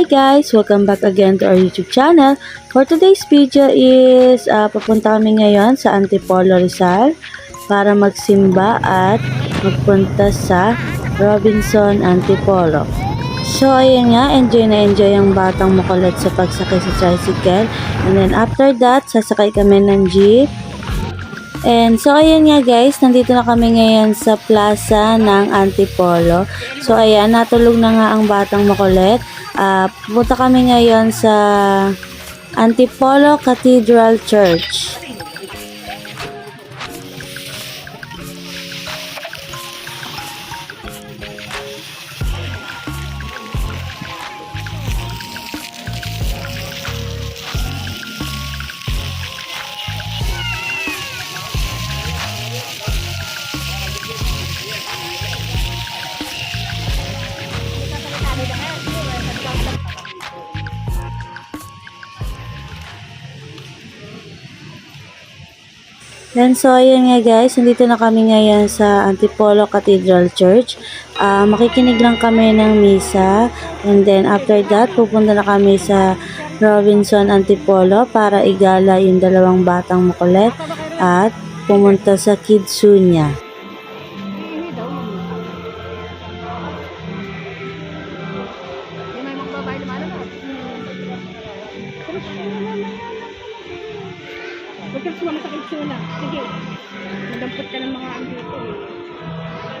guys! Welcome back again to our YouTube channel. For today's video is uh, papunta kami ngayon sa Antipolo Rizal para magsimba at magpunta sa Robinson Antipolo. So ayun nga, enjoy na enjoy ang batang makulit sa pagsakay sa tricycle. And then after that, sasakay kami ng jeep. And so ayan nga guys, nandito na kami ngayon sa plaza ng Antipolo. So ayan, natulog na nga ang batang makulit. Ah, pupunta kami ngayon sa Antipolo Cathedral Church. Then so ayun nga guys, nandito na kami ngayon sa Antipolo Cathedral Church. Ah, makikinig lang kami ng misa and then after that pupunta na kami sa Robinson Antipolo para igala yung dalawang batang makulit at pumunta sa Kidsunya. Huwag kang sumama sa kitsuna. Sige. Madampot ka ng mga ano dito eh.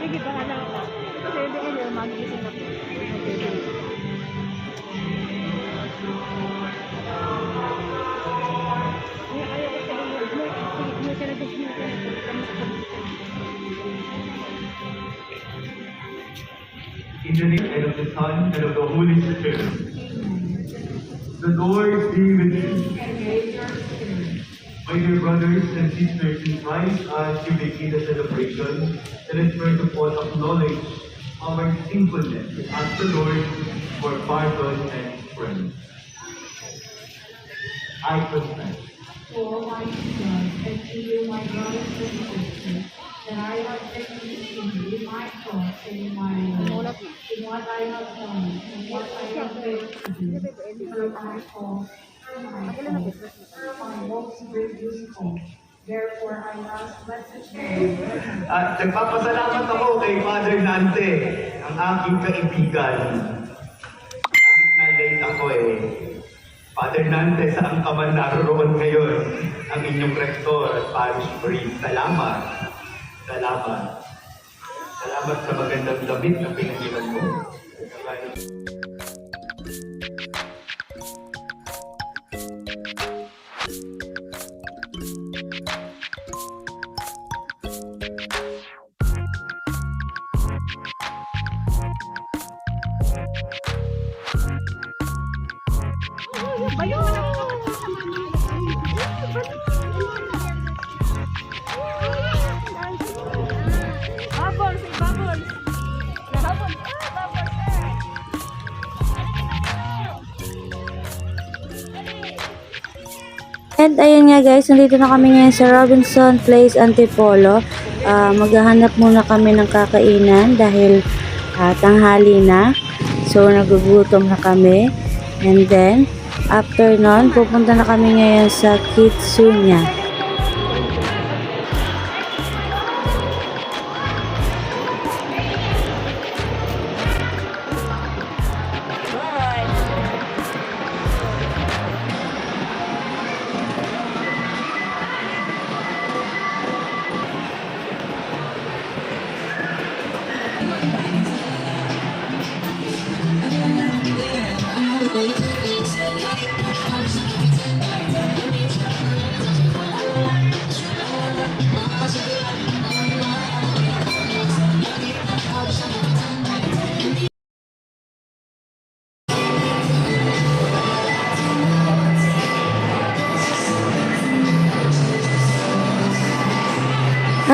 Sige, bahala ka. Kasi magigising ako. Mo, mo ka mo ka na. In the name of the Son and of the Holy Spirit. The Lord be with you. My dear brothers and sisters in Christ, as you begin the celebration, let us first of all acknowledge our sinfulness ask the Lord for pardon and strength. I confess to Almighty God and to you, my brothers and sisters, that I have sinned against you in my thoughts and in my words, in what I have done, and what I have failed to do, through my fault, At nagpapasalamat ako kay Father Nante, ang aking kaibigan. Kahit na late ako eh. Father Nante, saan ka man naroon ngayon? Ang inyong rektor at parish priest. Salamat. Salamat. Salamat sa magandang damit na pinagilan mo. Bayo! Bubbles! Bubbles! Bubbles! Ah, bubbles! ah. And ayun nga guys, nandito na kami ngayon sa Robinson Place Antipolo. Ah, maghahanap muna kami ng kakainan dahil ah, tanghali na. So nagugutom na kami. And then, after nun, pupunta na kami ngayon sa Kitsunya.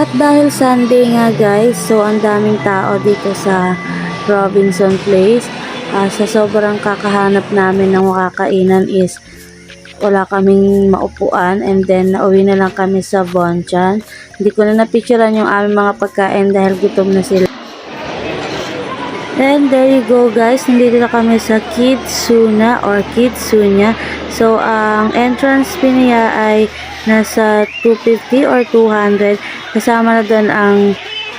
At dahil Sunday nga guys, so ang daming tao dito sa Robinson Place. Ah, sa sobrang kakahanap namin ng makakainan is wala kaming maupuan and then nauwi na lang kami sa Bonchan. Hindi ko na napicturean yung aming mga pagkain dahil gutom na sila. And there you go guys, nandito na kami sa Kitsuna or Kitsunya. So, ang entrance fee niya ay nasa 250 or 200. Kasama na doon ang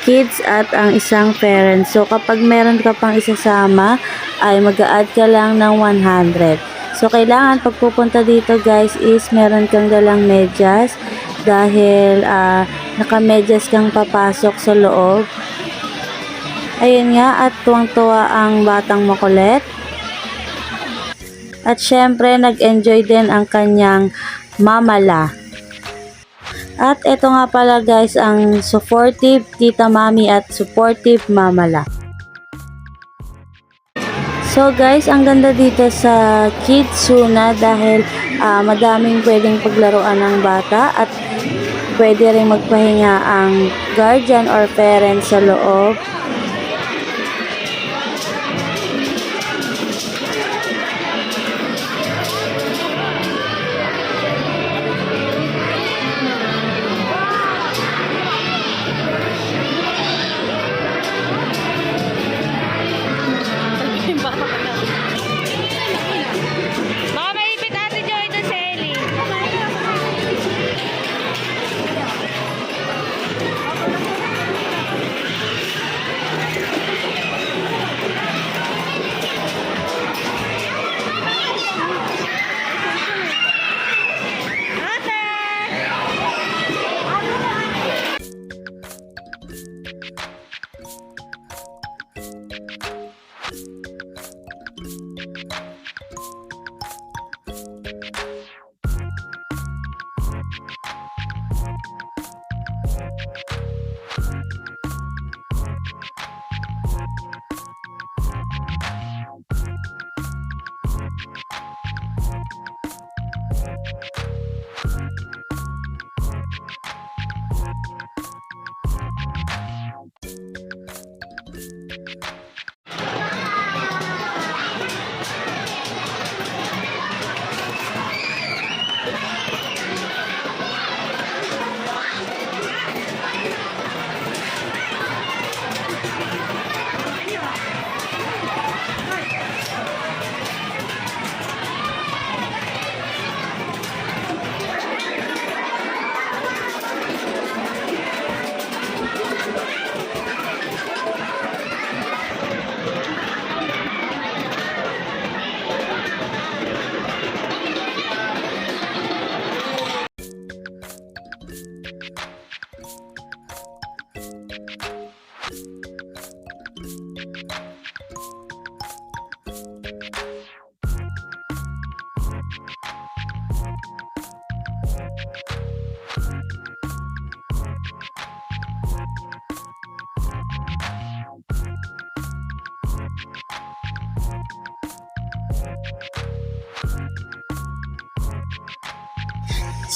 kids at ang isang parent. So, kapag meron ka pang isasama, ay mag-a-add ka lang ng 100. So, kailangan pag pupunta dito guys is meron kang dalang medyas dahil ah, naka-medyas kang papasok sa loob. Ayun nga, at tuwang-tuwa ang batang makulit. At syempre, nag-enjoy din ang kanyang mamala. At ito nga pala guys, ang supportive tita mami at supportive mamala. So guys, ang ganda dito sa Kitsuna dahil ah, madaming pwedeng paglaruan ng bata at pwede rin magpahinga ang guardian or parent sa loob.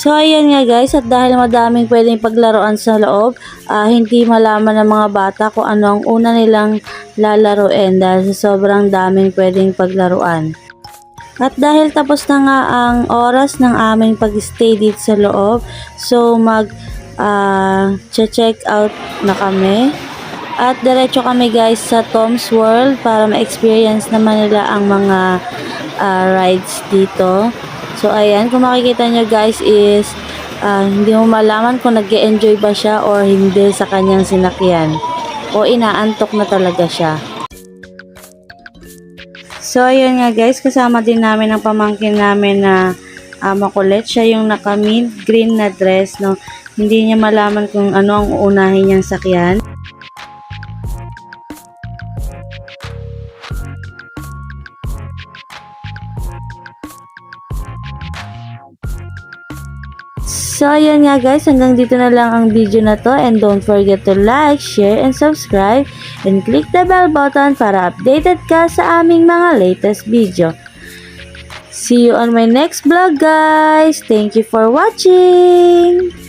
So, ayan nga guys, at dahil madaming pwedeng paglaruan sa loob, ah, hindi malaman ng mga bata kung ano ang una nilang lalaruin dahil sa sobrang daming pwedeng paglaruan. At dahil tapos na nga ang oras ng aming pag-stay dito sa loob, so mag ah, check out na kami. At diretso kami guys sa Tom's World para ma-experience naman nila ang mga ah, rides dito. So ayan, kung makikita nyo guys is ah, hindi mo malaman kung nag enjoy ba siya or hindi sa kanyang sinakyan. O inaantok na talaga siya. So, ayun nga guys, kasama din namin ang pamangkin namin na ah, makulit. Siya yung naka-mint green na dress, no? Hindi niya malaman kung ano ang uunahin niyang sakyan. So, ayan nga guys, hanggang dito na lang ang video na to and don't forget to like, share, and subscribe and click the bell button para updated ka sa aming mga latest video. See you on my next vlog guys! Thank you for watching!